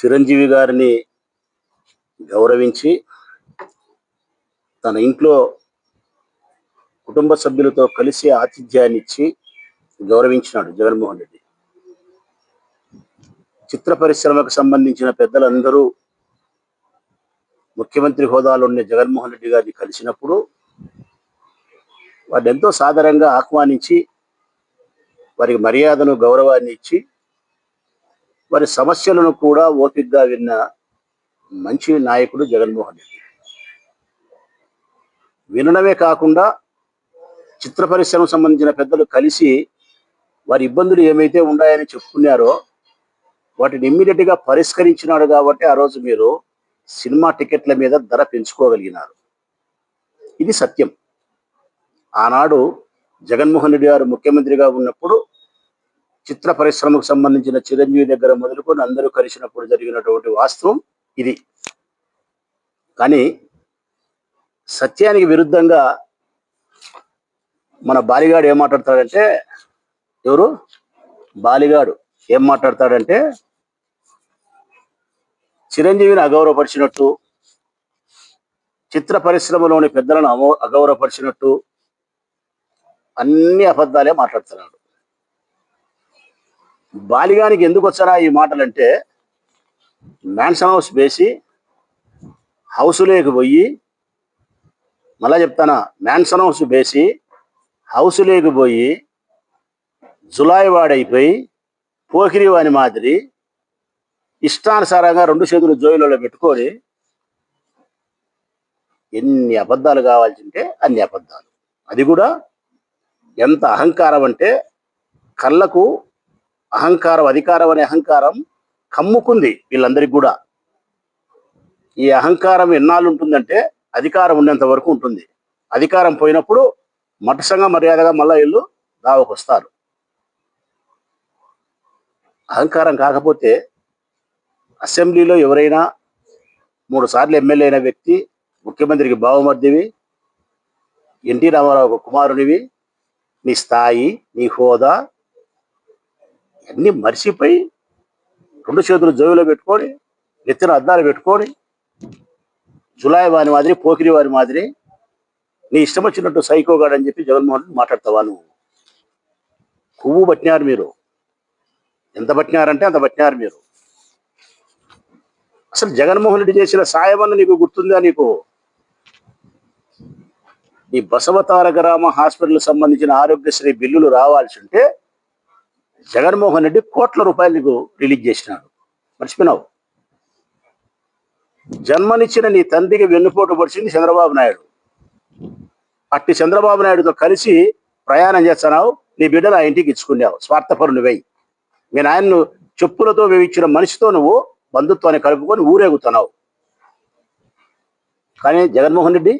చిరంజీవి గారిని గౌరవించి తన ఇంట్లో కుటుంబ సభ్యులతో కలిసి ఆతిథ్యాన్ని ఇచ్చి గౌరవించినాడు జగన్మోహన్ రెడ్డి. చిత్ర పరిశ్రమకు సంబంధించిన పెద్దలందరూ ముఖ్యమంత్రి హోదాలో ఉన్న జగన్మోహన్ రెడ్డి గారిని కలిసినప్పుడు వారిని ఎంతో సాదరంగా ఆహ్వానించి వారికి మర్యాదను గౌరవాన్ని ఇచ్చి వారి సమస్యలను కూడా ఓపికగా విన్న మంచి నాయకుడు జగన్మోహన్ రెడ్డి. వినడమే కాకుండా చిత్ర పరిశ్రమకు సంబంధించిన పెద్దలు కలిసి వారి ఇబ్బందులు ఏమైతే ఉన్నాయని చెప్పుకున్నారో వాటిని ఇమ్మీడియట్గా పరిష్కరించినాడు కాబట్టి ఆ రోజు మీరు సినిమా టికెట్ల మీద ధర పెంచుకోగలిగినారు. ఇది సత్యం. ఆనాడు జగన్మోహన్ రెడ్డి గారు ముఖ్యమంత్రిగా ఉన్నప్పుడు చిత్ర పరిశ్రమకు సంబంధించిన చిరంజీవి దగ్గర మొదలుకొని అందరూ కలిసినప్పుడు జరిగినటువంటి వాస్తవం ఇది. కానీ సత్యానికి విరుద్ధంగా మన బాలిగాడు ఏం మాట్లాడతాడంటే ఎవరు? బాలిగాడు ఏం మాట్లాడతాడంటే చిరంజీవిని అగౌరవపరిచినట్టు చిత్ర పరిశ్రమలోని పెద్దలను అగౌరవపరిచినట్టు అన్ని అబద్ధాలే మాట్లాడుతున్నాడు. బాలిగానికి ఎందుకు వచ్చారా ఈ మాటలంటే మ్యాన్షన్ హౌస్ వేసి హౌసులోకి పోయి మళ్ళా చెప్తానా మ్యాన్షన్ హౌస్ వేసి హౌసులోకి పోయి జులాయి వాడైపోయి పోకిరి వాని మాదిరి ఇష్టానుసారంగా రెండు చేతులు జోయిలలో పెట్టుకొని ఎన్ని అబద్ధాలు కావాల్సింటే అన్ని అబద్ధాలు. అది కూడా ఎంత అహంకారం అంటే కళ్ళకు అహంకారం అధికారం అనే అహంకారం కమ్ముకుంది వీళ్ళందరికీ కూడా. ఈ అహంకారం ఎన్నాళ్ళు ఉంటుందంటే అధికారం ఉన్నంత వరకు ఉంటుంది. అధికారం పోయినప్పుడు మటసంగా మర్యాదగా మళ్ళా వీళ్ళు దావకు వస్తారు అహంకారం కాకపోతే అసెంబ్లీలో ఎవరైనా మూడు సార్లు ఎమ్మెల్యే అయిన వ్యక్తి ముఖ్యమంత్రికి బావమర్దివి ఎన్టీ రామారావు కుమారునివి నీ స్థాయి నీ హోదా అన్నీ మర్చిపోయి రెండు చేతులు జోబులో పెట్టుకొని నెత్తిన అద్దాలు పెట్టుకొని జులాయి వారి మాదిరి పోకిరి వారి మాదిరి నీ ఇష్టం వచ్చినట్టు సైకోగాడు అని చెప్పి జగన్మోహన్ రెడ్డి మాట్లాడతావా నువ్వు? కొవ్వు పట్టినారు మీరు. ఎంత పట్టినారంటే అంత పట్టినారు మీరు. అసలు జగన్మోహన్ రెడ్డి చేసిన సాయమన్న నీకు గుర్తుందా నీకు? ఈ బసవతారక రామ హాస్పిటల్ సంబంధించిన ఆరోగ్యశ్రీ బిల్లులు రావాల్సి ఉంటే జగన్మోహన్ రెడ్డి కోట్ల రూపాయలు రిలీజ్ చేసినాడు. మర్చిపోయినావు జన్మనిచ్చిన నీ తండ్రికి వెన్నుపోటు పడిచింది చంద్రబాబు నాయుడు. అట్టి చంద్రబాబు నాయుడుతో కలిసి ప్రయాణం చేస్తున్నావు నీ బిడ్డను ఆ ఇంటికి ఇచ్చుకున్నావు. స్వార్థపరుని వెయ్యి మీ నాయన్ను చెప్పులతో వేయించిన మనిషితో నువ్వు బంధుత్వాన్ని కలుపుకొని ఊరేగుతున్నావు. కానీ జగన్మోహన్ రెడ్డి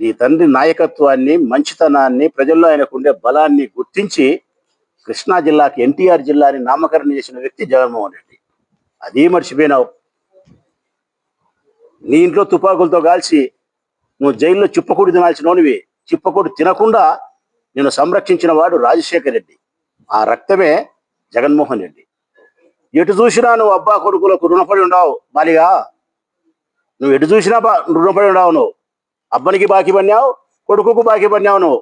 నీ తండ్రి నాయకత్వాన్ని మంచితనాన్ని ప్రజల్లో ఆయనకు ఉండే బలాన్ని గుర్తించి కృష్ణా జిల్లాకి ఎన్టీఆర్ జిల్లాని నామకరణం చేసిన వ్యక్తి జగన్మోహన్ రెడ్డి. అది మర్చిపోయినావు నీ ఇంట్లో తుపాకులతో కాల్చి నువ్వు జైల్లో చిప్పకూడి తినాల్సినోనివి. చిప్పకూడి తినకుండా నేను సంరక్షించిన వాడు రాజశేఖర్ రెడ్డి. ఆ రక్తమే జగన్మోహన్ రెడ్డి. ఎటు చూసినా నువ్వు అబ్బా కొడుకులకు రుణపడి ఉండవు బాలిగా. నువ్వు ఎటు చూసినా రుణపడి ఉండవు నువ్వు. అబ్బనికి బాకీ పడినావు కొడుకుకు బాకీ పడినావు నువ్వు.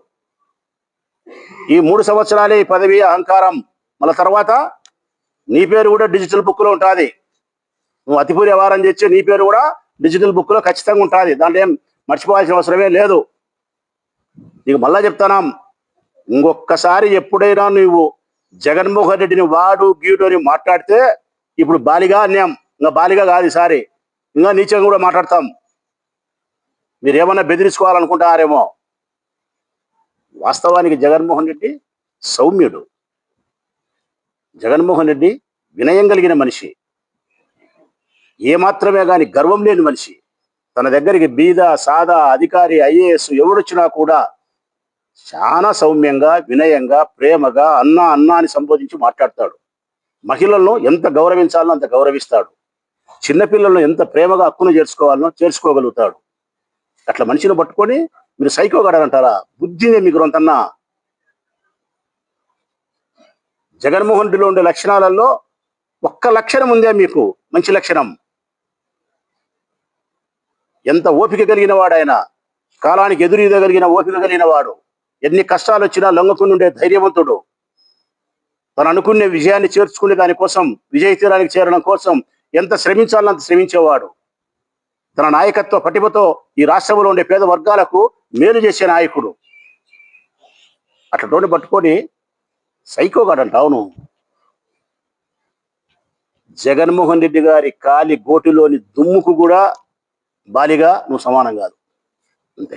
ఈ మూడు సంవత్సరాలే ఈ పదవి అహంకారం. మళ్ళీ తర్వాత నీ పేరు కూడా డిజిటల్ బుక్లో ఉంటుంది. నువ్వు అతిపూరి వ్యవహారం చేస్తే నీ పేరు కూడా డిజిటల్ బుక్లో ఖచ్చితంగా ఉంటుంది. దాంట్లో ఏం మర్చిపోవాల్సిన అవసరమే లేదు. నీకు మళ్ళా చెప్తానా? ఇంకొక్కసారి ఎప్పుడైనా నువ్వు జగన్మోహన్ రెడ్డిని వాడు గీడు అని మాట్లాడితే ఇప్పుడు బాలిగా అన్యాం ఇంకా బాలిగా కాదు ఈసారి. ఇంకా నీచంగా కూడా మాట్లాడతాం. మీరేమన్నా బెదిరించుకోవాలనుకుంటారేమో వాస్తవానికి జగన్మోహన్ రెడ్డి సౌమ్యుడు. జగన్మోహన్ రెడ్డి వినయం కలిగిన మనిషి. ఏమాత్రమే కానీ గర్వం లేని మనిషి. తన దగ్గరికి బీద సాదా అధికారి ఐఏఎస్ ఎవడొచ్చినా కూడా చాలా సౌమ్యంగా వినయంగా ప్రేమగా అన్న అన్న అని సంబోధించి మాట్లాడతాడు. మహిళలను ఎంత గౌరవించాలనో అంత గౌరవిస్తాడు. చిన్నపిల్లలను ఎంత ప్రేమగా హక్కును చేర్చుకోవాలనో చేర్చుకోగలుగుతాడు. అట్లా మనిషిని పట్టుకొని మీరు సైకోగడారంటారా బుద్ధినే మీకు రొంతన్నా జగన్మోహన్ రెడ్డిలో ఉండే లక్షణాలలో ఒక్క లక్షణం ఉందే మీకు మంచి లక్షణం. ఎంత ఓపిక కలిగిన వాడైనా కాలానికి ఎదురీదగలిగిన ఓపిక కలిగిన వాడు ఎన్ని కష్టాలు వచ్చినా లొంగకుండా ఉండే ధైర్యవంతుడు. తను అనుకునే విజయాన్ని చేర్చుకునే దానికోసం విజయ తీరానికి చేరడం కోసం ఎంత శ్రమించాలో అంత శ్రమించేవాడు. తన నాయకత్వ పటిమతో ఈ రాష్ట్రంలో ఉండే పేద వర్గాలకు మేలు చేసే నాయకుడు. అట్లతోని పట్టుకొని సైకోగాడంట అవును జగన్మోహన్ రెడ్డి గారి కాలి గోటిలోని దుమ్ముకు కూడా బాలిగా నువ్వు సమానం కాదు. అంతే.